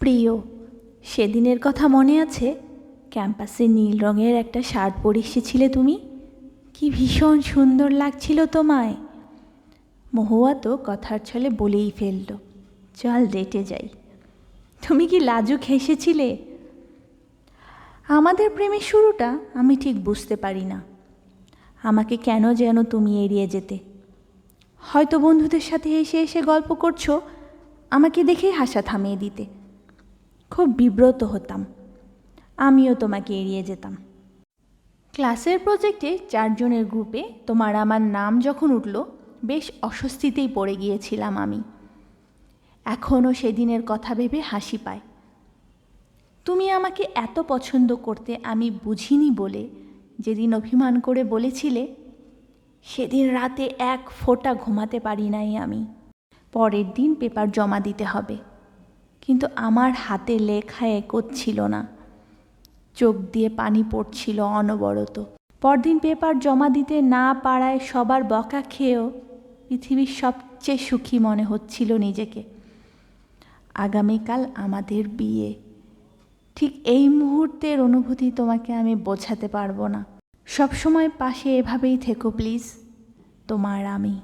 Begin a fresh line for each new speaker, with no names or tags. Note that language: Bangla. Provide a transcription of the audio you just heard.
প্রিয়। সেদিনের কথা মনে আছে? ক্যাম্পাসে নীল রঙের একটা শার্ট পরে এসেছিলে তুমি? কি ভীষণ সুন্দর লাগছিল তোমায়। মহুয়া তো কথার ছলে বলেই ফেলল, চল ডেটে যাই। তুমি কি লাজুক হেসেছিলে? আমাদের প্রেমের শুরুটা আমি ঠিক বুঝতে পারি না। আমাকে কেন যেন তুমি এড়িয়ে যেতে? হয়তো বন্ধুদের সাথে এসে এসে গল্প করছ, আমাকে দেখেই হাসা থামিয়ে দিতে। খুব বিব্রত হতাম। আমিও তোমাকে এড়িয়ে যেতাম। ক্লাসের প্রজেক্টে চারজনের গ্রুপে তোমার আমার নাম যখন উঠল, বেশ অস্বস্তিতেই পড়ে গিয়েছিলাম আমি। এখনও সেদিনের কথা ভেবে হাসি পায়। তুমি আমাকে এত পছন্দ করতে আমি বুঝিনি বলে যেদিন অভিমান করে বলেছিলে, সেদিন রাতে এক ফোঁটা ঘুমাতে পারি নাই আমি। পরের দিন পেপার জমা দিতে হবে। কিন্তু আমার হাতে লেখা এগোচ্ছিল না। চোখ দিয়ে পানি পড়ছিল অনবরত। পরদিন পেপার জমা দিতে না পারায় সবার বকা খেয়েও পৃথিবীর সবচেয়ে সুখী মনে হচ্ছিল নিজেকে। আগামীকাল আমাদের বিয়ে। ঠিক এই মুহূর্তের অনুভূতি তোমাকে আমি বোঝাতে পারব না। সবসময় পাশে এভাবেই থেকো প্লিজ। তোমার আমি।